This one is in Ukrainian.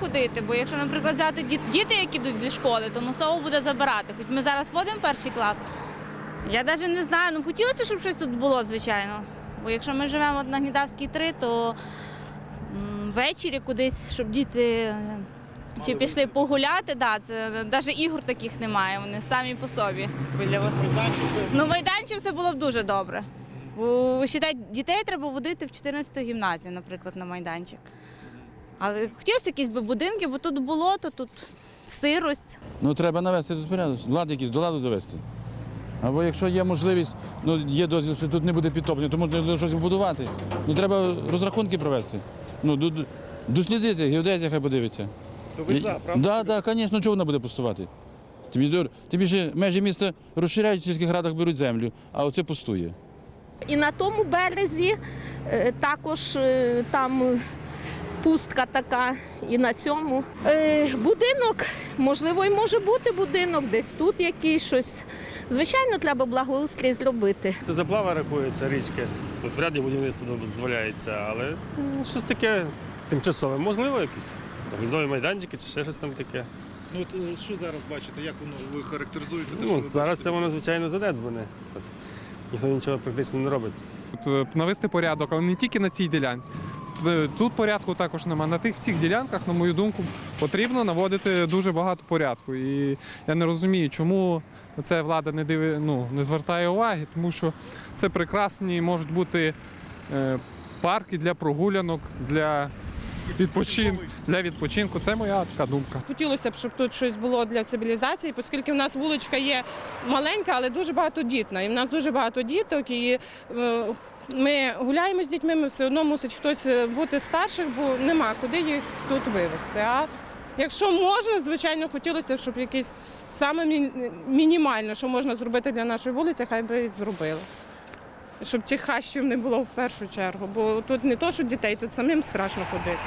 ходити, бо якщо, наприклад, взяти діти, які йдуть зі школи, то мусово буде забирати. Хоч ми зараз ходимо в перший клас. Я навіть не знаю, ну хотілося, щоб щось тут було, звичайно. Бо якщо ми живемо на Гнідавській 3, то ввечері кудись, щоб діти чи пішли погуляти, да, це навіть ігор таких немає, вони самі по собі. Ну, майданчик це було б дуже добре. Бо вважайте, дітей треба водити в 14 гімназію, наприклад, на майданчик. Але хотілося якісь би будинки, бо тут болото, тут сирость. Ну треба навести тут порядок, лад якийсь до ладу довести. Або якщо є можливість, ну є дозвіл, що тут не буде підтоплення, то можна щось побудувати. Ну треба розрахунки провести. Ну, дослідити, геодезія хай подивиться. То ви за, Так, правда? да, да, звісно, чого вона буде пустувати? Тобі, ж межі міста розширяють, в сільських радах беруть землю, а оце пустує. І на тому березі е, також е, там пустка така, і на цьому. Е, Будинок, можливо, і може бути будинок, десь тут якийсь щось. Звичайно, треба благоустрій зробити. Це заплава рахується річки. Тут вряд ли будівництво дозволяється, але ну, щось таке тимчасове. Можливо, якісь оглядові майданчики чи ще щось там таке. Ну от е, що зараз бачите, як воно ви характеризуєте те, що Ну, ви зараз бачите? це воно, звичайно, задедбане. От. Ніхто нічого практично не робить. Тут, е, навести порядок, але не тільки на цій ділянці. Тут, е, порядку також немає. На тих всіх ділянках, на мою думку, потрібно наводити дуже багато порядку. І я не розумію, чому це влада не диви, ну, не звертає уваги, тому що це прекрасні можуть бути е, парки для прогулянок, для відпочинку. Для відпочинку. Це моя така думка. Хотілося б, щоб тут щось було для цивілізації, оскільки в нас вуличка є маленька, але дуже багатодітна. І в нас дуже багато діток. І е, ми гуляємо з дітьми, ми все одно мусить хтось е, бути старших, бо нема куди їх тут вивезти. А якщо можна, звичайно, хотілося, б, щоб якесь саме мінімальне, що можна зробити для нашої вулиці, хай би і зробили. Щоб тих хащів не було в першу чергу, бо тут не то, що дітей, тут самим страшно ходити.